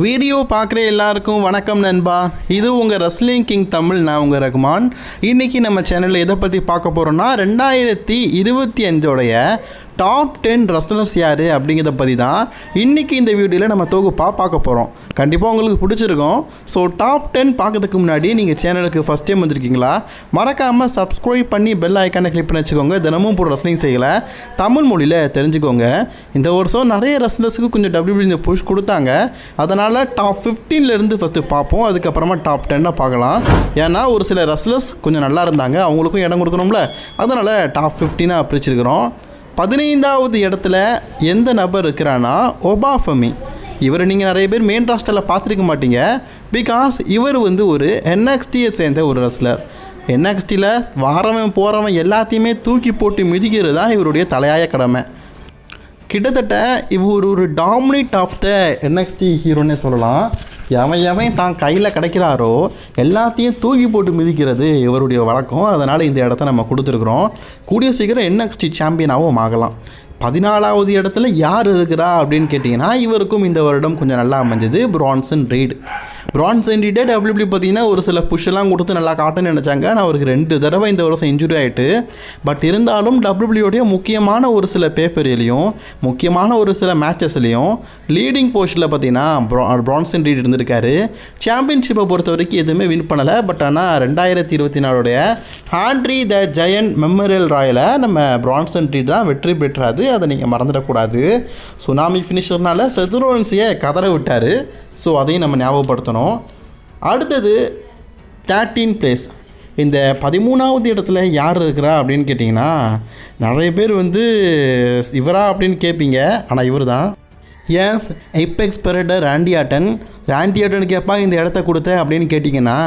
Video பார்க்குற எல்லாருக்கும் வணக்கம் நண்பா. இது உங்கள் ரஸ்லிங் கிங் தமிழ். நான் உங்கள் ரகுமான். இன்றைக்கி நம்ம சேனலில் எதை பற்றி பார்க்க போகிறோன்னா ரெண்டாயிரத்தி இருபத்தி அஞ்சோடைய டாப் டென் ரஸ்லர்ஸ் யார் அப்படிங்கிறத பற்றி தான் இன்றைக்கி இந்த வீடியோவில் நம்ம தொகுப்பாக பார்க்க போகிறோம் கண்டிப்பாக உங்களுக்கு பிடிச்சிருக்கும். ஸோ டாப் டென் பார்க்கறதுக்கு முன்னாடி நீங்கள் சேனலுக்கு ஃபஸ்ட் டைம் வந்திருக்கீங்களா? மறக்காமல் சப்ஸ்கிரைப் பண்ணி பெல் ஐக்கானை கிளிக் பண்ணி வச்சுக்கோங்க. தினமும் போகிற ரஸ்லிங் செய்யலை தமிழ் மொழியில் தெரிஞ்சுக்கோங்க. இந்த வருஷம் நிறைய ரஸ்லர்ஸுக்கு கொஞ்சம் டபிள்யூ இந்த புஷ் கொடுத்தாங்க. அதனால் டாப் இருந்து ஃபஸ்ட்டு பார்ப்போம். அதுக்கப்புறமா டாப் டென்னை பார்க்கலாம். ஏன்னா ஒரு சில ரஸ்லர்ஸ் கொஞ்சம் நல்லா இருந்தாங்க. அவங்களுக்கும் இடம் கொடுக்கணும்ல. அதனால் டாப் ஃபிஃப்டீனாக பிரிச்சிருக்கிறோம். பதினைந்தாவது இடத்துல எந்த நபர் இருக்கிறான்னா ஒபாஃபமி. இவர் நீங்கள் நிறைய பேர் மெயின் ராஸ்டரில் பார்த்துருக்க மாட்டீங்க. பிகாஸ் இவர் வந்து ஒரு என்எக்ஸ்டியை சேர்ந்த ஒரு ரெஸ்லர் என்எக்ஸ்டியில் வாரவன் போகிறவன் எல்லாத்தையுமே தூக்கி போட்டு மிதிக்கிறது தான் இவருடைய தலையாய கடமை. கிட்டத்தட்ட இவர் ஒரு டாமினேட் ஆஃப் த என்எக்ஸ்டி ஹீரோன்னே சொல்லலாம். எவன் எவன் தான் கையில் கிடைக்கிறாரோ எல்லாத்தையும் தூக்கி போட்டு மிதிக்கிறது இவருடைய வழக்கம். அதனால் இந்த இடத்த நம்ம கொடுத்துருக்குறோம். கூடிய சீக்கிரம் என்ன சாம்பியனாகவும் ஆகலாம். பதினாலாவது இடத்துல யார் இருக்கிறா அப்படின்னு கேட்டிங்கன்னா இவருக்கும் இந்த வருடம் கொஞ்சம் நல்லா அமைஞ்சது பிரான்சன் ரீட் பிரான்சன் ரீடே டபிள்யூபிள்யூ பார்த்தீங்கன்னா ஒரு சில புஷ்ஷெல்லாம் கொடுத்து நல்லா காட்டுன்னு நினச்சாங்க. ஆனால் அவருக்கு ரெண்டு தடவை இந்த வருஷம் இன்ஜுரி ஆகிட்டு பட் இருந்தாலும் டபிள்யூபிள்யூடைய முக்கியமான ஒரு சில பேப்பர்லேயும் முக்கியமான ஒரு சில மேட்சஸ்லேயும் லீடிங் போஸ்ட்டில் பார்த்தீங்கன்னா பிரான்சன் ரீட் இருந்திருக்காரு. சாம்பியன்ஷிப்பை பொறுத்த வரைக்கும் எதுவுமே வின் பண்ணலை. பட் ஆனால் ரெண்டாயிரத்தி இருபத்தி நாலுடைய ஹாண்ட்ரி த ஜெயன் மெமோரியல் ராயலை நம்ம பிரான்சன் ரீட் தான் வெற்றி பெற்றாது அதை நீங்கள் மறந்துடக்கூடாது. சுனாமி ஃபினிஷர்னால செதுரோன்ஸியை கதற விட்டார். ஸோ அதையும் நம்ம ஞாபகப்படுத்தணும். அடுத்தது தேர்ட்டீன் பிளேஸ் இந்த பதிமூணாவது இடத்துல யார் இருக்கிறா அப்படின்னு கேட்டிங்கன்னா நிறைய பேர் வந்து இவரா அப்படின்னு கேட்பீங்க ஆனால் இவர் தான் எஸ் எய்பெக்ஸ் பெரடர் ராண்டி ஆட்டன் ராண்டி ஆட்டன் கேட்பா இந்த இடத்த கொடுத்த அப்படின்னு கேட்டிங்கன்னா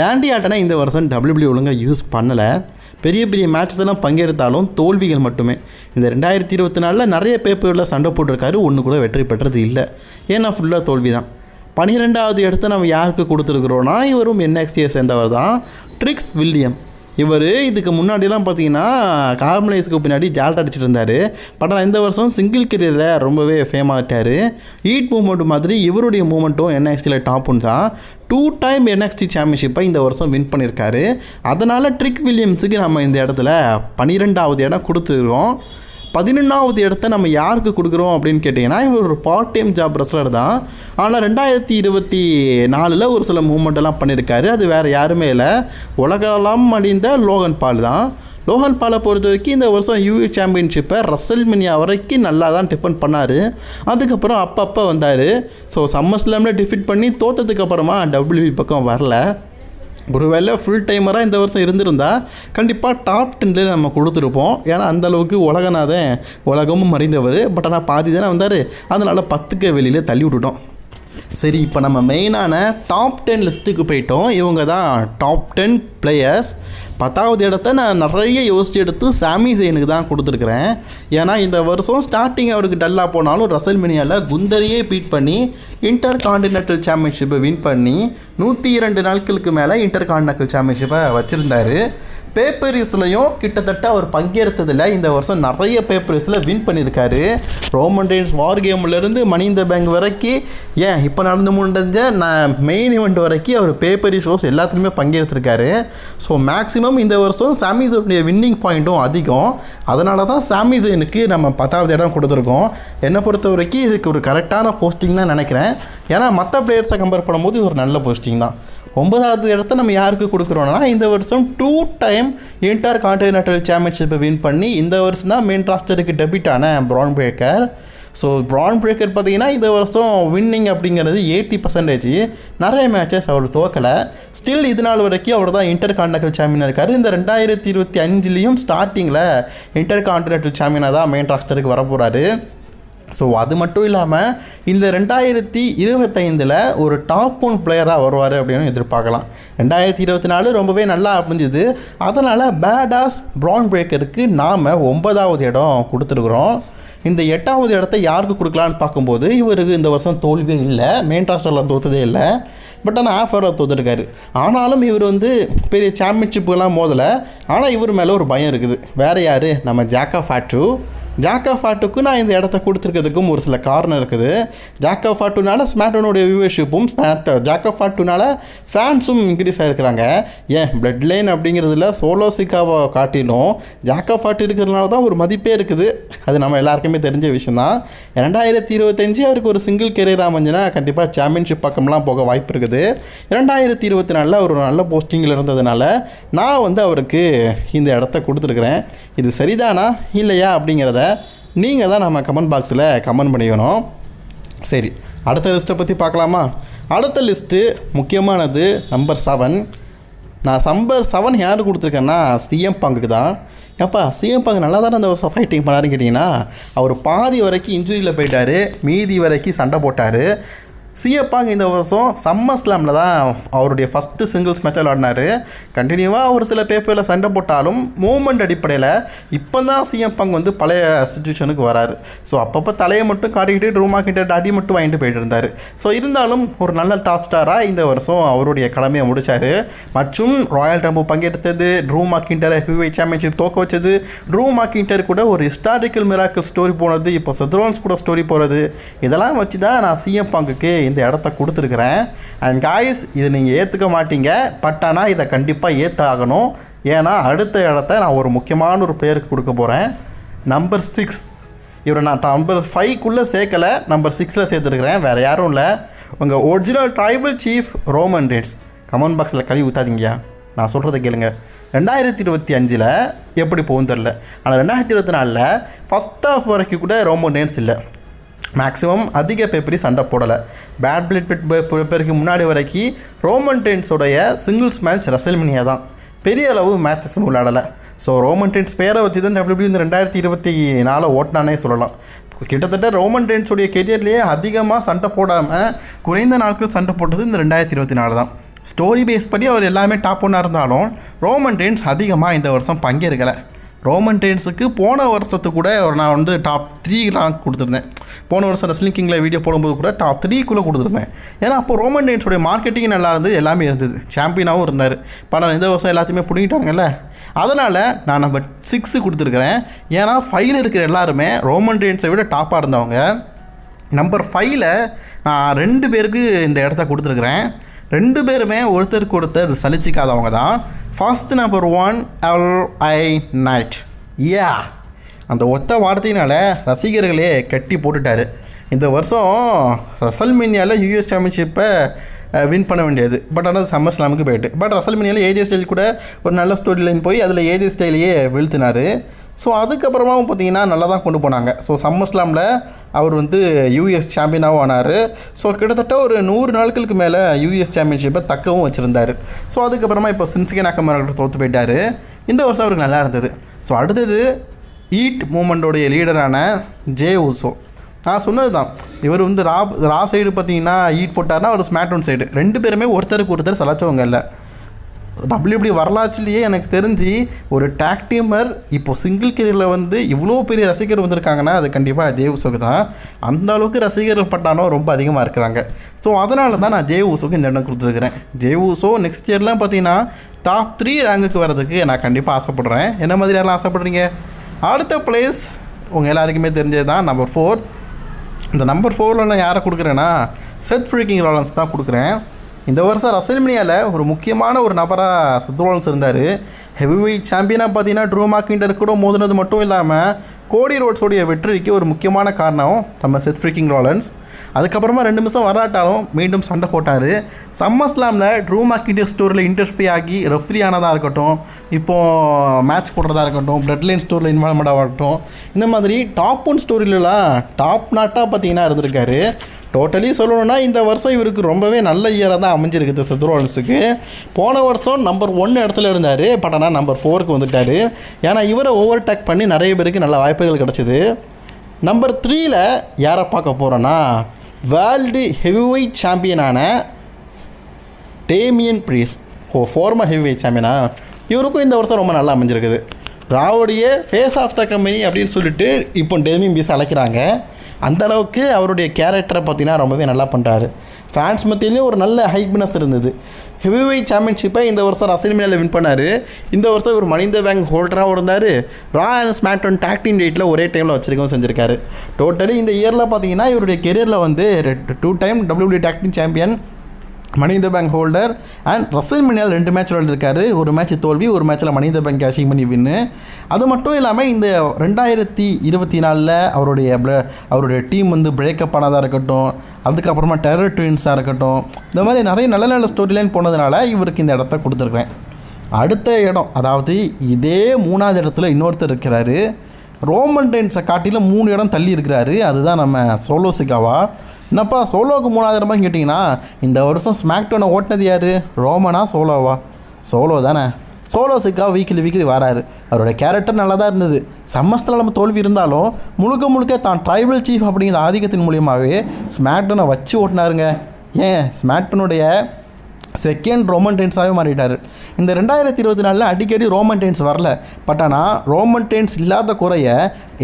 ராண்டி ஆட்டனை இந்த வருஷம் டபிள்யூபிள்யூ ஒழுங்காக யூஸ் பண்ணலை. பெரிய பெரிய மேட்ச் எல்லாம் பங்கெடுத்தாலும் தோல்விகள் மட்டுமே. இந்த ரெண்டாயிரத்தி இருபத்தி நாலில் நிறைய பேப்பரில் சண்டை போட்டிருக்காரு. ஒன்று கூட வெற்றி பெற்றது இல்லை. ஏன்னா ஃபுல்லாக தோல்வி தான் பனிரெண்டாவது இடத்த நம்ம யாருக்கு கொடுத்துருக்குறோன்னா இவரும் என்எக்ஸ்டியை சேர்ந்தவர் தான் ட்ரிக்ஸ் வில்லியம் இவர் இதுக்கு முன்னாடிலாம் பார்த்தீங்கன்னா கார்மலைஸ்க்கு பின்னாடி ஜால்ட் அடிச்சிட்டு இருந்தார். பட் ஆனால் இந்த வருஷம் சிங்கிள் கெரியரில் ரொம்பவே ஃபேம் ஆகிட்டார் ஈட் மூமெண்ட் மாதிரி இவருடைய மூமெண்ட்டும் என்எக்ஸ்டியில் டாப்புன்னு தான். டூ டைம் என்எக்ஸ்டி சாம்பியன்ஷிப்பை இந்த வருஷம் வின் பண்ணியிருக்காரு. அதனால் ட்ரிக் வில்லியம்ஸுக்கு நம்ம இந்த இடத்துல பன்னிரெண்டாவது இடம் கொடுத்துருக்கோம். பதினொன்றாவது இடத்த நம்ம யாருக்கு கொடுக்குறோம் அப்படின்னு கேட்டிங்கன்னா இவர் ஒரு பார்ட் டைம் ஜாப் ரெஸ்லர் தான். ஆனால் ரெண்டாயிரத்தி இருபத்தி நாலில் ஒரு சில மூமெண்ட்டெல்லாம் பண்ணியிருக்காரு. அது வேறு யாருமே இல்லை. உலகெல்லாம் அடிந்த லோகன் பால் தான். லோகன் பாலை பொறுத்த வரைக்கும் இந்த வருஷம் யூஏ சாம்பியன்ஷிப்பை ரசல் மினியா வரைக்கும் நல்லா தான் டிஃபெண்ட் பண்ணார். அதுக்கப்புறம் அப்பப்போ வந்தார். ஸோ சம்மர் ஸ்லாமில் டிஃபிட் பண்ணி தோற்றதுக்கப்புறமா டபிள்யூபி பக்கம் வரல. ஒருவேளை ஃபுல் டைமராக இந்த வருஷம் இருந்திருந்தா கண்டிப்பாக டாப் டென்லேயே நம்ம கொடுத்துருப்போம். ஏன்னா அந்த அளவுக்கு உலகநாதன் உலகமும் மறைந்தவர் பட் ஆனால் பாதி தானே வந்தார். அதனால் பத்துக்கு வெளியில் தள்ளி விட்டுட்டோம். சரி இப்போ நம்ம மெயினான டாப் டென் லிஸ்ட்டுக்கு போயிட்டோம். இவங்க தான் டாப் டென் பிளேயர்ஸ் பத்தாவது இடத்த நான் நிறைய யோசிச்சு எடுத்து சாமி ஜெயினுக்கு தான் கொடுத்துருக்குறேன். ஏன்னா இந்த வருஷம் ஸ்டார்டிங் அவருக்கு டல்லாக போனாலும் ரசல் மினியாவில் குந்தரியே பீட் பண்ணி இன்டர் காண்டினென்டல் சாம்பியன்ஷிப்பை வின் பண்ணி நூற்றி இரண்டு நாட்களுக்கு மேலே இன்டர் காண்டினென்டல் சாம்பியன்ஷிப்பை வச்சுருந்தாரு. பேப்பரிஸ்லையும் கிட்டத்தட்ட அவர் பங்கேற்றதில் இந்த வருஷம் நிறைய பேப்பரிஸில் வின் பண்ணியிருக்காரு. ரோமன் ரெயின்ஸ் வார் கேம்லேருந்து மணி இந்த பேங்க் வரைக்கும் ஏன் இப்போ நடந்து முடிஞ்ச நான் மெயின் இவெண்ட் வரைக்கும் அவர் பேப்பரி ஷோஸ் எல்லாத்துலேயுமே பங்கேற்றுருக்காரு. ஸோ மேக்ஸிமம் இந்த வருஷம் சாமிஸனுடைய வின்னிங் பாயிண்ட்டும் அதிகம். அதனால தான் சாமிசனுக்கு நம்ம பத்தாவது இடம் கொடுத்துருக்கோம். என்னை பொறுத்த வரைக்கும் இதுக்கு ஒரு கரெக்டான போஸ்டிங் தான் நினைக்கிறேன். ஏன்னா மற்ற பிளேயர்ஸை கம்பேர் பண்ணும்போது ஒரு நல்ல போஸ்டிங் தான். ஒன்பதாவது இடத்த நம்ம யாருக்கு கொடுக்குறோம்னா இந்த வருஷம் டூ டைம் இன்டர் கான்டினென்டல் சாம்பியன்ஷிப்பை வின் பண்ணி இந்த வருஷம் தான் மெயின் ராஸ்டருக்கு டெபிட் ஆன Bron Breakker so Bron Breakker பார்த்தீங்கன்னா இந்த வருஷம் வின்னிங் அப்படிங்கிறது எயிட்டி பர்சன்டேஜ் நிறைய மேட்சஸ் அவர் தோக்கலை ஸ்டில் இது நாள் வரைக்கும் அவர் தான் இன்டர் கான்டினென்டல் சாம்பியனாக இருக்கார். இந்த ரெண்டாயிரத்தி இருபத்தி அஞ்சுலேயும் ஸ்டார்டிங்கில் இன்டர் கான்டினென்டல் சாம்பியனாக தான் மெயின் ராஸ்டருக்கு வரப்போகிறாரு ஸோ அது மட்டும் இல்லாமல் இந்த ரெண்டாயிரத்தி இருபத்தைந்தில் ஒரு டாப் ஒன் பிளேயராக வருவார் அப்படின்னு எதிர்பார்க்கலாம். ரெண்டாயிரத்தி இருபத்தி நாலு ரொம்பவே நல்லா அமைஞ்சுது. அதனால் பேடாஸ் ப்ரான் பிரேக்கருக்கு நாம் ஒன்பதாவது இடம் கொடுத்துருக்குறோம். இந்த எட்டாவது இடத்த யாருக்கு கொடுக்கலான்னு பார்க்கும்போது இவருக்கு இந்த வருஷம் தோல்வியே இல்லை. மெயின் ராஸ்டரில் தோத்ததே இல்லை. பட் ஆனால் ஆஃபரில் தோத்துருக்காரு ஆனாலும் இவர் வந்து பெரிய சாம்பியன்ஷிப்புலாம் மோதலை. ஆனால் இவர் மேலே ஒரு பயம் இருக்குது. வேறு யார்? நம்ம ஜாக்கா ஃபேட்ரு ஜாக்கா ஃபாட்டுக்கு நான் இந்த இடத்த கொடுத்துருக்கிறதுக்கும் ஒரு சில காரணம் இருக்குது. ஜாக்கா ஃபாட்டுனால ஸ்மாட்டோனுடைய வியூவர்ஷிப்பும் ஸ்மார்ட்டோ ஜாக்கா ஃபாட்டுனால ஃபேன்ஸும் இன்க்ரீஸ் ஆகிருக்கிறாங்க ஏன்? பிளட் லைன் அப்படிங்கிறதுல சோலோ சிக்காவை காட்டிலும் ஜாக்கா ஃபாட்டு இருக்கிறதுனால தான் ஒரு மதிப்பே இருக்குது. அது நம்ம எல்லாருக்குமே தெரிஞ்ச விஷயம் தான் ரெண்டாயிரத்தி இருபத்தஞ்சு அவருக்கு ஒரு சிங்கிள் கெரியர் அமைஞ்சுன்னா கண்டிப்பாக சாம்பியன்ஷிப் பக்கம்லாம் போக வாய்ப்பு இருக்குது. ரெண்டாயிரத்தி இருபத்தி நாலில் அவர் ஒரு நல்ல போஸ்டிங்கில் இருந்ததுனால நான் வந்து அவருக்கு இந்த இடத்த கொடுத்துருக்குறேன். இது சரிதானா? இல்லையா? அப்படிங்கிறத நீங்கள் தான் நம்ம கமெண்ட் பாக்ஸில் கமெண்ட் பண்ணிக்கணும். சரி அடுத்த லிஸ்ட்டை பற்றி பார்க்கலாமா? அடுத்த லிஸ்ட்டு முக்கியமானது நம்பர் செவன் நான் நம்பர் செவன் யார் கொடுத்துருக்கேன்னா சிஎம் பங்குக்கு தான். ஏப்பா சிஎம் பங்கு நல்லா தானே அந்த வருஷம் ஃபைட்டிங் பண்ணாருன்னு கேட்டிங்கன்னா அவர் பாதி வரைக்கும் இன்ஜுரியில் போயிட்டார் மீதி வரைக்கும் சண்டை போட்டார். சிஎப்பாங்க இந்த வருஷம் சம்மர் ஸ்லாமில் தான் அவருடைய ஃபஸ்ட்டு சிங்கிள்ஸ் மேட்சில் ஆடினார் கண்டினியூவாக ஒரு சில பேப்பரில் சண்டை போட்டாலும் மூமெண்ட் அடிப்படையில் இப்போ தான் சிஎம் வந்து பழைய சுச்சுவேஷனுக்கு வராரு. ஸோ அப்பப்போ தலையை மட்டும் காட்டிக்கிட்டு ரூமா கிட்ட அடி மட்டும் வாங்கிட்டு போயிட்டு இருந்தார். ஸோ இருந்தாலும் ஒரு நல்ல டாப் ஸ்டாராக இந்த வருஷம் அவருடைய கடமையை முடித்தார் மற்றும் ராயல் ரம்பு பங்கெடுத்தது ட்ரூ மாக்கிண்டரை ஹியூவை சாம்பியன்ஷிப் தோக்க வச்சது. ட்ரூ மாக்கிண்டர் கூட ஒரு ஹிஸ்டாரிக்கல் மிராக்கல் ஸ்டோரி போனது இப்போ செத்ரோன்ஸ் கூட ஸ்டோரி போகிறது இதெல்லாம் வச்சு தான் நான் சிஎம் பாங்குக்கு இந்த இடத்த கொடுத்துருக்குறேன். அண்ட் காய்ஸ் இது நீங்கள் ஏற்றுக்க மாட்டீங்க. பட் ஆனால் இதை கண்டிப்பாக ஏற்ற ஆகணும் ஏன்னா அடுத்த இடத்த நான் ஒரு முக்கியமான ஒரு பிளேயருக்கு கொடுக்க போகிறேன் நம்பர் சிக்ஸ் இவரை நான் நம்பர் ஃபைவ்க்குள்ளே சேர்க்கலை. நம்பர் சிக்ஸில் சேர்த்துருக்குறேன். வேறு யாரும் இல்லை. உங்கள் original tribal chief Roman Reigns comment பாக்ஸில் கழுவி ஊற்றாதீங்கயா நான் சொல்கிறத கேளுங்க. ரெண்டாயிரத்தி இருபத்தி அஞ்சில் எப்படி போகும் தெரில ஆனால் ரெண்டாயிரத்தி இருபத்தி நாலில் ஃபஸ்ட் ஆஃப் வரைக்கும் கூட ரோமன் ரேட்ஸ் இல்லை. மேக்ஸிமம் அதிக பேப்பரி சண்டை போடலை. பேட் பிளட் பேப்பருக்கு முன்னாடி வரைக்கும் ரோமன் டென்ஸோடைய சிங்கிள்ஸ் மேட்ச் ரசல்மினியா தான். பெரிய அளவு மேட்சஸ்னு விளையாடலை. ஸோ ரோமன் டென்ஸ் பேரை வச்சு தான் டபிள்யூபி இந்த ரெண்டாயிரத்தி இருபத்தி நாலு ஓட்டினானே சொல்லலாம். கிட்டத்தட்ட ரோமன் டென்ஸுடைய கெரியர்லேயே அதிகமாக சண்டை போடாமல் குறைந்த நாட்கள் சண்டை போட்டது இந்த ரெண்டாயிரத்தி இருபத்தி நாலு தான். ஸ்டோரி பேஸ் படி அவர் எல்லாமே டாப் ஒன்னாக இருந்தாலும் ரோமன் டென்ஸ் அதிகமாக இந்த வருஷம் பங்கேற்கலை. ரோமன் டெயின்ஸுக்கு போன வருஷத்துக்கு கூட ஒரு நான் வந்து டாப் த்ரீ ரேங்க் கொடுத்துருந்தேன். போன வருஷம் ரெஸ்லிங் கிங்கில் வீடியோ போடும்போது கூட டாப் த்ரீக்குள்ளே கொடுத்துருந்தேன். ஏன்னா அப்போ ரோமன் டெயின்ஸோடைய மார்க்கெட்டிங் நல்லா இருந்தது எல்லாமே இருந்தது. சாம்பியனாகவும் இருந்தார். பணம் இந்த வருஷம் எல்லாத்தையுமே பிடிங்கிட்டாங்கல்ல. அதனால் நான் நம்பர் சிக்ஸு கொடுத்துருக்குறேன். ஏன்னா ஃபைவ்ல இருக்கிற எல்லாருமே ரோமன் டெயின்ஸை விட டாப்பாக இருந்தவங்க. நம்பர் ஃபைவ்ல நான் ரெண்டு பேருக்கு இந்த இடத்த கொடுத்துருக்குறேன். ரெண்டு பேருமே ஒருத்தருக்கு ஒருத்தர் சலிச்சிக்காதவங்க தான். First number one L I night யா அந்த ஒத்த வார்த்தையினால ரசிகர்களே கட்டி போட்டுட்டார். இந்த வருஷம் ரசல்மேனியாவில் யூஎஸ் சாம்பியன்ஷிப்பை வின் பண்ண வேண்டியது. பட் ஆனால் சம்மர் ஸ்லாமுக்கு போயிட்டு. பட் ரசல்மேனியாவில் ஏஜே ஸ்டைல் கூட ஒரு நல்ல ஸ்டோரி லைன் போய் அதில் ஏஜே ஸ்டைலையே வீழ்த்தினார். ஸோ அதுக்கப்புறமாவும் பார்த்தீங்கன்னா நல்லா தான் கொண்டு போனாங்க. ஸோ சம்மர் ஸ்லாமில் அவர் வந்து யூஎஸ் சாம்பியனாகவும் ஆனார். ஸோ கிட்டத்தட்ட ஒரு நூறு நாட்களுக்கு மேலே யூஎஸ் சாம்பியன்ஷிப்பை தக்கவும் வச்சுருந்தார். ஸோ அதுக்கப்புறமா இப்போ சின்சிகே நாக்கமரகிட்ட தோற்று போயிட்டார். இந்த வருஷம் அவருக்கு நல்லா இருந்தது. ஸோ அடுத்தது ஈட் மூமெண்ட்டோடைய லீடரான ஜே ஊசோ நான் சொன்னது தான் இவர் வந்து ரா ரா சைடு பார்த்தீங்கன்னா ஈட் போட்டார்னா அவர் ஒன் சைடு ரெண்டு பேருமே ஒருத்தருக்கு ஒருத்தர் சலாச்சவங்க இல்லை. டபிள்யூபிடி வரலாற்றுலேயே எனக்கு தெரிஞ்சு ஒரு டேக் டீமர் இப்போ சிங்கிள் கெரியரில் வந்து இவ்வளோ பெரிய ரசிகர் வந்திருக்காங்கன்னா அது கண்டிப்பாக ஜே உசோக்கு தான். அந்த அளவுக்கு ரசிகர்கள் பட்டாலும் ரொம்ப அதிகமாக இருக்கிறாங்க. ஸோ அதனால தான் நான் ஜே உசோக்கு இந்த இடம் கொடுத்துருக்குறேன். ஜே உசோ நெக்ஸ்ட் இயர்லாம் பார்த்தீங்கன்னா டாப் த்ரீ ரேங்குக்கு வர்றதுக்கு நான் கண்டிப்பாக ஆசைப்பட்றேன். என்ன மாதிரி ஆசைப்பட்றீங்க? அடுத்த பிளேஸ் உங்கள் எல்லாருக்குமே தெரிஞ்சது தான் நம்பர் ஃபோர் இந்த நம்பர் ஃபோரில் நான் யாரை கொடுக்குறேன்னா செத் ஃப்ரீக்கிங் ராலன்ஸ் தான் கொடுக்குறேன். இந்த வருஷம் ரசல்மினியாவில் ஒரு முக்கியமான ஒரு நபராக சத்ரோலன்ஸ் இருந்தார். ஹெவி வெயிட் சாம்பியனாக பார்த்தீங்கன்னா ட்ரூ மார்க்கிண்டர் கூட மோதினது மட்டும் இல்லாமல் கோடி ரோட்ஸோடைய வெற்றிக்கு ஒரு முக்கியமான காரணம் நம்ம செத் ஃப்ரீக்கிங் ராலன்ஸ் அதுக்கப்புறமா ரெண்டு நிமிஷம் வராட்டாலும் மீண்டும் சண்டை போட்டார். சம்மர் ஸ்லாமில் ட்ரூ மார்க்கிண்டர் ஸ்டோரில் இன்டர்ஃபே ஆகி ரெஃப்ரி ஆனதாக இருக்கட்டும் இப்போது மேட்ச் போடுறதா இருக்கட்டும் பிளட் லைன் ஸ்டோரில் இன்வால்மெண்ட்டாக ஆகட்டும் இந்த மாதிரி டாப் ஒன் ஸ்டோரிலலாம் டாப் நாட்டாக பார்த்தீங்கன்னா இருந்திருக்காரு. டோட்டலி சொல்லணும்னா இந்த வருஷம் இவருக்கு ரொம்பவே நல்ல இயராக தான் அமைஞ்சிருக்குது சத்ரோலன்ஸுக்கு போன வருஷம் நம்பர் ஒன் இடத்துல இருந்தார் பட் ஆனால் நம்பர் ஃபோருக்கு வந்துட்டார். ஏன்னா இவரை ஓவர் டேக் பண்ணி நிறைய பேருக்கு நல்ல வாய்ப்புகள் கிடச்சிது. நம்பர் த்ரீயில் யாரை பார்க்க போகிறோன்னா வேர்ல்டு ஹெவிவெயிட் சாம்பியனான டேமியன் ப்ரீஸ் ஓ ஃபோர்மா ஹெவிவெயிட் சாம்பியனா இவருக்கும் இந்த வருஷம் ரொம்ப நல்லா அமைஞ்சிருக்குது. ராவுடைய ஃபேஸ் ஆஃப் த கம்பெனி அப்படின்னு சொல்லிட்டு இப்போ டேமியன் பீஸ் அழைக்கிறாங்க. அந்தளவுக்கு அவருடைய கேரக்டரை பார்த்தீங்கன்னா ரொம்பவே நல்லா பண்ணுறாரு ஃபேன்ஸ் மத்தியிலையும் ஒரு நல்ல ஹைப்னஸ் இருந்தது. ஹெவிவை சாம்பியன்ஷிப்பை இந்த வருஷம் ரசல்மேனியில் வின் பண்ணார். இந்த வருஷம் இவர் மனித பேங்க் ஹோல்டராகவும் இருந்தார். ரா அண்ட் ஸ்மாக்டவுன் டாக்டிங் டேட்டில் ஒரே டைமில் வச்சிருக்கவும் செஞ்சுருக்காரு. டோட்டலி இந்த இயரில் பார்த்தீங்கன்னா இவருடைய கெரியரில் வந்து two time WWE tag team champion money bank holder and Russell மணியால் ரெண்டு மேட்ச் விளையாண்டுருக்காரு. ஒரு மேட்ச் தோல்வி ஒரு மேட்ச்சில் மனித பேங்க் கேஷிங் பண்ணி வின்னு. அது மட்டும் இல்லாமல் இந்த ரெண்டாயிரத்தி இருபத்தி நாலில் அவருடைய அவருடைய டீம் வந்து பிரேக்கப் ஆனதாக இருக்கட்டும் அதுக்கப்புறமா டெரர் ட்வின்ஸாக இருக்கட்டும் இந்த மாதிரி நிறைய நல்ல நல்ல ஸ்டோரி லைன் போனதுனால இவருக்கு இந்த இடத்த கொடுத்துருக்குறேன். அடுத்த இடம் அதாவது இதே மூணாவது இடத்துல இன்னொருத்தர் இருக்கிறாரு. ரோமன் டென்ஸை காட்டிலும் மூணு இடம் தள்ளி இருக்கிறாரு. அதுதான் நம்ம சோலோசிகாவா. என்னப்பா சோலோவுக்கு மூணாவது கேட்டிங்கன்னா இந்த வருஷம் ஸ்மாக்டோனை ஓட்டினது யார்? ரோமனா சோலோவா? சோலோ தானே. சோலோ வீக்கிலி வீக்கிலி வீக்லி வராரு. அவரோட கேரக்டர் நல்லா தான் இருந்தது. சம்மஸ்தில் நம்ம தோல்வி இருந்தாலும் முழுக்க முழுக்க தான் ட்ரைபல் சீஃப் அப்படிங்கிற ஆதிக்கத்தின் மூலியமாகவே ஸ்மாக்டோனை வச்சு ஓட்டினாருங்க. ஏன்? ஸ்மாக்டனுடைய செகண்ட் ரோமன் டென்ஸாகவே மாறிட்டார். இந்த ரெண்டாயிரத்தி இருபத்தி நாலில் அடிக்கடி ரோமன் டென்ஸ் வரல. பட் ஆனால் ரோமன் டென்ஸ் இல்லாத குறைய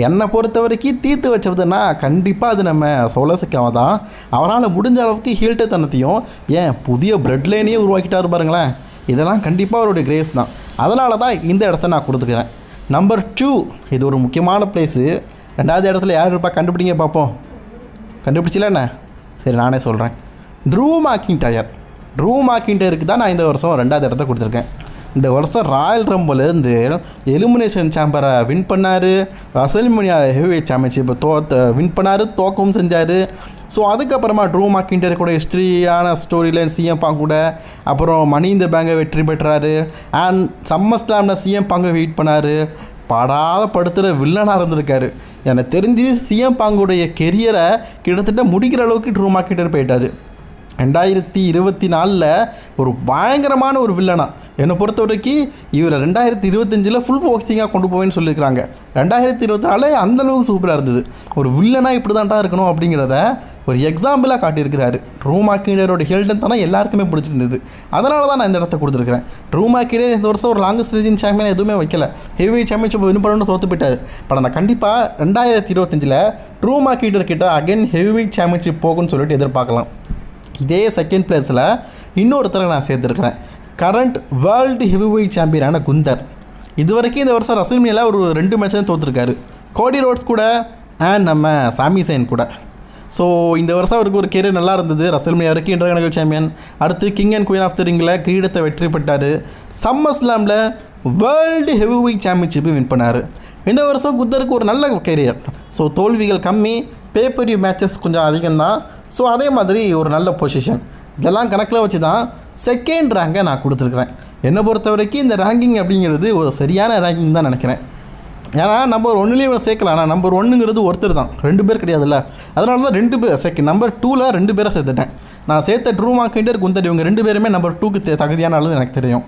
என்னை பொறுத்த வரைக்கும் தீர்த்து வச்சதுன்னா கண்டிப்பாக அது நம்ம சோலசிக்காவை தான். அவரால் முடிஞ்ச அளவுக்கு ஹீல்ட்டுத்தனத்தையும் ஏன் புதிய பிரெட் லைனையே உருவாக்கிட்டாரு பாருங்களேன். இதெல்லாம் கண்டிப்பாக அவருடைய கிரேஸ் தான். அதனால தான் இந்த இடத்த நான் கொடுத்துக்கிறேன். நம்பர் டூ இது ஒரு முக்கியமான பிளேஸு ரெண்டாவது இடத்துல யார் இருப்பா? கண்டுபிடிங்க பார்ப்போம். கண்டுபிடிச்சில என்ன? சரி நானே சொல்கிறேன் ட்ரூ மார்க்கிங் டயர் ட்ரூ மார்க்கிங் தான் நான் இந்த வருஷம் ரெண்டாவது இடத்த கொடுத்துருக்கேன். இந்த வருஷம் ராயல் ரம்பிலேருந்து எலிமினேஷன் சாம்பரை வின் பண்ணார். அசல்மனியா ஹெவிவேட் சாம்பியன்ஷிப்பை தோத்த வின் பண்ணார் தோக்கவும் செஞ்சார். ஸோ அதுக்கப்புறமா ட்ரூ மார்க்கிண்டர் கூட ஹிஸ்ட்ரியான ஸ்டோரி லைன் சிஎம் பாங் கூட அப்புறம் மணி இந்த பேங்கை வெற்றி பெற்றாரு. அண்ட் சம்மர் ஸ்லாமில் சிஎம் பாங்கை வெயிட் பண்ணார். படாத படுத்துகிற வில்லனாக இருந்திருக்காரு. எனக்கு தெரிஞ்சு சிஎம் பாங்குடைய கெரியரை கிட்டத்தட்ட முடிக்கிற அளவுக்கு ட்ரூ மார்க்கிட்டர் போயிட்டாரு. ரெண்டாயிரத்தி இருபத்தி நாலில் ஒரு பயங்கரமான ஒரு வில்லனா. என்னை பொறுத்த வரைக்கும் இவரை ரெண்டாயிரத்தி இருபத்தஞ்சில் ஃபுல் பாக்ஸிங்காக கொண்டு போவேன்னு சொல்லியிருக்கிறாங்க. ரெண்டாயிரத்தி இருபத்தி நாலு அந்தளவுக்கு சூப்பராக இருந்தது. ஒரு வில்லனாக இப்படி தான்டா இருக்கணும் அப்படிங்கிறத ஒரு எக்ஸாம்பிளாக காட்டியிருக்கிறாரு. ரூமா கீழரோட ஹெல்டன் தானே எல்லாருக்குமே பிடிச்சிருந்தது. அதனால தான் நான் இந்த இடத்த கொடுத்துருக்கிறேன். ரூமா கீழே இந்த வருஷம் ஒரு லாங்கஸ்ட் ரீஜன் சாம்பியன் எதுவுமே வைக்கல. ஹெவி சாம்பியன்ஷிப் வின் பண்ணணும்னு தோத்து போயிட்டாரு பட் நான் கண்டிப்பாக ரெண்டாயிரத்தி இருபத்தஞ்சில் ட்ரூமா கீடர் கிட்ட அகைன் ஹெவி சாம்பியன்ஷிப் போகும்னு சொல்லிட்டு எதிர்பார்க்கலாம். இதே செகண்ட் பிளேஸில் இன்னொருத்தரை நான் சேர்த்துருக்கிறேன். கரண்ட் வேர்ல்டு ஹெவிவெயிட் சாம்பியனான குந்தர். இது வரைக்கும் இந்த வருஷம் ரசல்மியில் ஒரு ரெண்டு மேட்ச் தான் தோற்றுருக்காரு கோடி ரோட்ஸ் கூட அண்ட் நம்ம சாமி சைன் கூட. ஸோ இந்த வருஷம் அவருக்கு ஒரு கேரியர் நல்லா இருந்தது. ரசல்மியா வரைக்கும் இன்டர்நேஷனல் சாம்பியன் அடுத்து King and Queen of the ரிங்கில் கிரீடத்தை வெற்றி பெற்றார். சம்மர் ஸ்லாமில் வேர்ல்டு ஹெவிவெயிட் சாம்பியன்ஷிப்பை வின் பண்ணார். இந்த வருஷம் குத்தருக்கு ஒரு நல்ல கேரியர் ஸோ தோல்விகள் கம்மி. பேப்பர் மேட்சஸ் கொஞ்சம் அதிகம்தான். ஸோ அதே மாதிரி ஒரு நல்ல பொசிஷன் இதெல்லாம் கணக்கில் வச்சு தான் செகண்ட் ரேங்கை நான் கொடுத்துருக்குறேன். என்னை பொறுத்த வரைக்கும் இந்த ரேங்கிங் அப்படிங்கிறது ஒரு சரியான ரேங்கிங் தான் நினைக்கிறேன். ஏன்னா நம்பர் ஒன்றுலேயே இவன் சேர்க்கலாம் ஆனால் நம்பர் ஒன்றுங்கிறது ஒருத்தர் தான். ரெண்டு பேர் கிடையாதுல்ல. அதனால தான் ரெண்டு பேர் செகண்ட் நம்பர் டூவில் ரெண்டு பேரை சேர்த்துட்டேன். நான் சேர்த்த ட்ரூ மார்க்கெண்டர் குந்தர் இவங்க ரெண்டு பேருமே நம்பர் டூக்கு தே- தகுதியான ஆளுன்னு எனக்கு தெரியும்.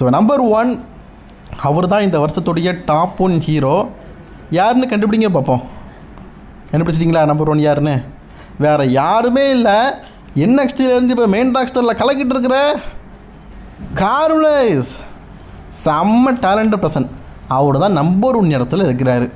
ஸோ நம்பர் ஒன் அவர் தான் இந்த வருஷத்துடைய டாப் ஒன் ஹீரோ யாருன்னு கண்டுபிடிங்க பார்ப்போம் கண்டுபிடிச்சிட்டிங்களா? நம்பர் ஒன் யாருன்னு? வேறு யாருமே இல்லை. என்எக்ஸ்டிலேருந்து இப்போ மெயின் டாக்ஸ்டரில் கலக்கிட்டு இருக்கிற கார்லைஸ் செம்ம டேலண்டட் பர்சன் அவர் தான் நம்பர் ஒன் இடத்துல இருக்கிறாரு.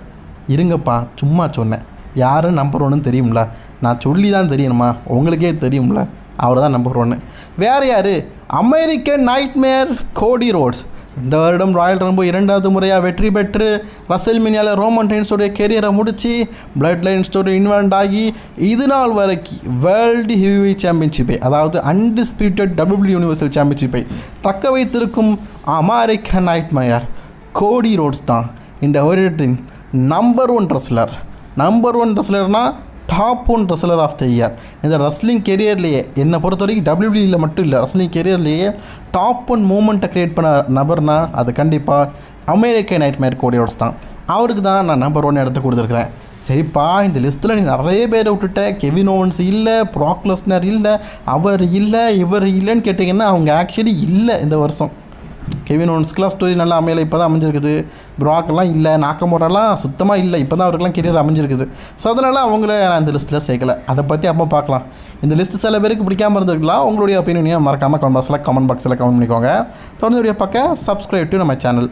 இருங்கப்பா சும்மா சொன்னேன். யார் நம்பர் ஒன்னு தெரியும்ல? நான் சொல்லி தான் தெரியணுமா? உங்களுக்கே தெரியும்ல? அவர் தான் நம்பர் ஒன்று வேறு யார்? அமெரிக்கன் நைட்மேர் கோடி ரோட்ஸ் இந்த வருடம் ராயல் ரம்போ இரண்டாவது முறையாக வெற்றி பெற்று ரசல் மினியால் ரோமன் டென்ஸோடைய கெரியரை முடித்து பிளட் லைன் ஸ்டோரி இன்வால்வ் ஆகி இது நாள் வரைக்கும் வேர்ல்டு ஹெவி சாம்பியன்ஷிப்பை அதாவது அன்டிஸ்பியூட்டட் டபிள்யூ யூனிவர்சல் சாம்பியன்ஷிப்பை தக்க வைத்திருக்கும் அமெரிக்கன் நைட்மயர் கோடி ரோட்ஸ் தான் இந்த வருடத்தின் number one wrestler number one ரெஸ்லர்னால் top one wrestler of the year இந்த ரெஸ்லிங் கெரியர்லேயே என்னை பொறுத்த வரைக்கும் டபிள்யூபியில் மட்டும் இல்லை ரெஸ்லிங் கெரியர்லேயே டாப் ஒன் மூமெண்ட்டை க்ரியேட் பண்ண நபர்னா அது கண்டிப்பாக அமெரிக்க நைட் மேர் கோடியோட்ஸ் தான். அவருக்கு தான் நான் நம்பர் ஒன் இடத்த கொடுத்துருக்குறேன். சரிப்பா இந்த லிஸ்ட்டில் நீ நிறைய பேரை விட்டுட்ட. கெவின் ஓவன்ஸ் இல்லை ப்ராக்லஸ்னர் இல்லை அவர் இல்லை இவர் இல்லைன்னு கேட்டிங்கன்னா அவங்க ஆக்சுவலி இல்லை இந்த வருஷம். கெவின் ஓன்ஸ்க்குலாம் ஸ்டோரி நல்லா அமையலை இப்போ தான் அமைஞ்சிருக்குது ப்ராக்கெல்லாம் இல்லை நாக்கமோரெல்லாம் சுத்தமாக இல்லை இப்போ தான் அவருக்கெல்லாம் கெரியர் அமைஞ்சிருக்குது. ஸோ அதனால் அவங்கள நான் இந்த லிஸ்ட்டில் சேர்க்கலை. அதை பற்றி அப்போ பார்க்கலாம். இந்த லிஸ்ட்டு சில பேருக்கு பிடிக்காம இருந்திருக்கலாம் உங்களுடைய ஒப்பீனியனை மறக்காமல் கமெண்ட் பாக்ஸில் கமெண்ட் பாக்ஸில் கமெண்ட் பண்ணிக்கோங்க. தொடர்ந்து வீடியோ பார்க்க சப்ஸ்கிரைப் டு நம்ம சேனல்